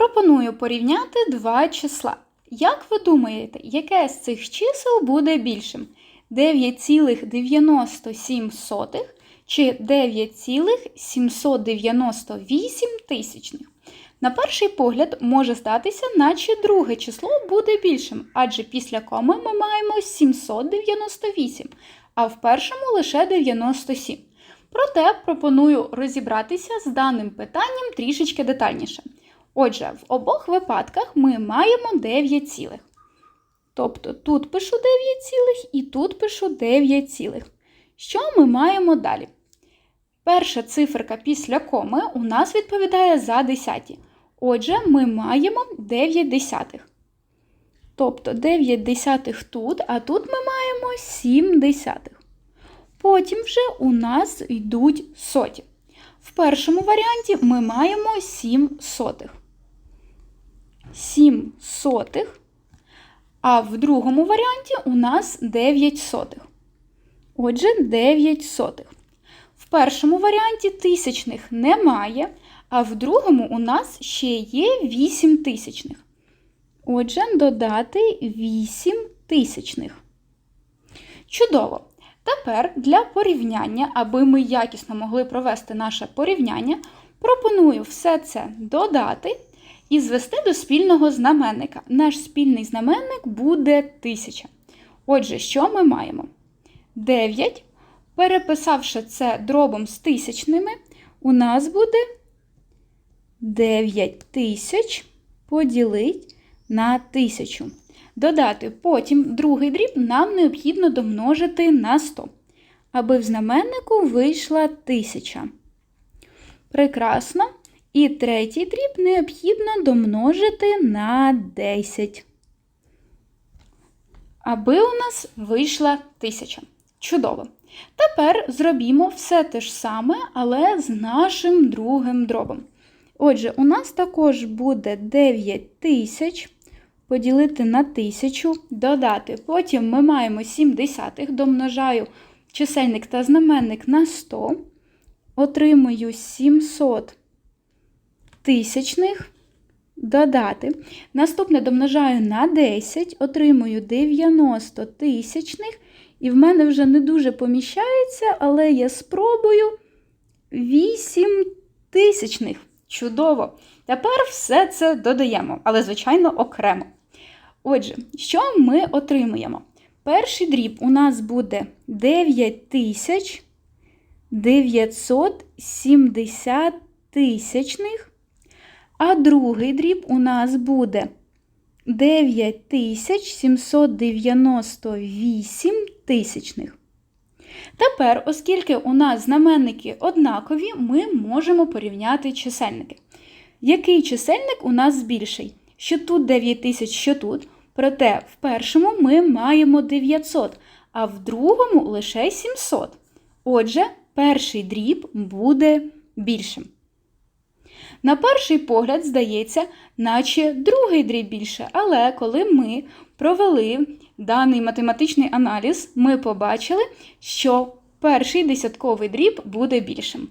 Пропоную порівняти два числа. Як ви думаєте, яке з цих чисел буде більшим? 9,97 чи 9,798 тисячних? На перший погляд може здатися, наче друге число буде більшим, адже після коми ми маємо 798, а в першому лише 97. Проте пропоную розібратися з даним питанням трішечки детальніше. Отже, в обох випадках ми маємо 9 цілих. Тобто тут пишу 9 цілих і тут пишу 9 цілих. Що ми маємо далі? Перша циферка після коми у нас відповідає за десяті. Отже, ми маємо 9 десятих. Тобто 9 десятих тут, а тут ми маємо 7 десятих. Потім вже у нас йдуть соті. В першому варіанті ми маємо 7 сотих. 7 сотих. А в другому варіанті у нас 9 сотих. Отже, 9 сотих. В першому варіанті тисячних немає, а в другому у нас ще є 8 тисячних. Отже, додати 8 тисячних. Чудово! Тепер для порівняння, аби ми якісно могли провести наше порівняння, пропоную все це додати і звести до спільного знаменника. Наш спільний знаменник буде 1000. Отже, що ми маємо? 9. Переписавши це дробом з тисячними, у нас буде 9 тисяч поділити на 1000. Додати потім другий дріб нам необхідно домножити на 100, аби в знаменнику вийшла 1000. Прекрасно. І третій дріб необхідно домножити на 10. Аби у нас вийшла 1000. Чудово. Тепер зробімо все те ж саме, але з нашим другим дробом. Отже, у нас також буде 9000 поділити на 1000, додати. Потім ми маємо 7 десятих, домножаю чисельник та знаменник на 100, отримую 700 тисячних, додати. Наступне домножаю на 10, отримую 90 тисячних. І в мене вже не дуже поміщається, але я спробую 8 тисячних. Чудово! Тепер все це додаємо, але, звичайно, окремо. Отже, що ми отримуємо? Перший дріб у нас буде 9970 тисячних, а другий дріб у нас буде 9798 тисячних. Тепер, оскільки у нас знаменники однакові, ми можемо порівняти чисельники. Який чисельник у нас більший? Що тут 9000, що тут. Проте в першому ми маємо 900, а в другому лише 700. Отже, перший дріб буде більшим. На перший погляд, здається, наче другий дріб більше, але коли ми провели даний математичний аналіз, ми побачили, що перший десятковий дріб буде більшим.